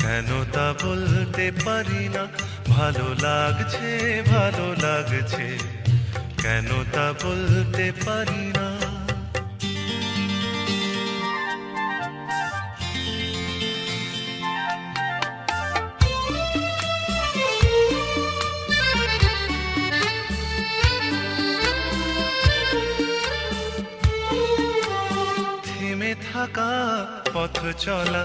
কেন তা বলতে পারি না? ভালো লাগছে ভালো লাগছে। কেন তা বলতে পারি না? থাকা পথ চলা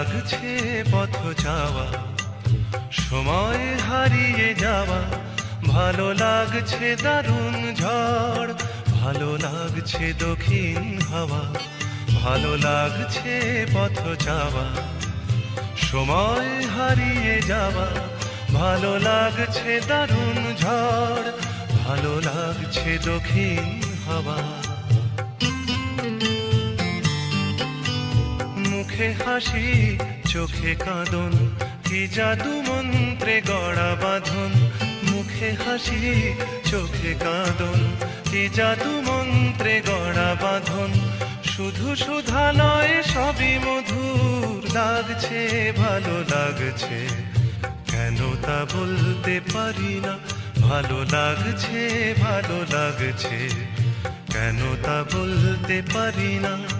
লাগছে পথ যাওয়া সময় হারিয়ে যাওয়া। ভালো লাগছে দারুণ ঝড়, ভালো লাগছে দক্ষিণ হাওয়া। ভালো লাগছে পথ যাওয়া সময় হারিয়ে যাওয়া। ভালো লাগছে দারুণ ঝড়, ভালো লাগছে দক্ষিণ হাওয়া। মুখে হাসি, চোখে কাঁদন, কি জাদু মন্ত্রে গড়া বাঁধন? মুখে হাসি, চোখে কাঁদন, কি জাদু মন্ত্রে গড়া বাঁধন? শুধু সুধা নয়, সবই মধুর, লাগছে, ভালো লাগছে। কেন তা বলতে পারি না? ভালো লাগছে ভালো লাগছে। কেন তা বলতে পারি না?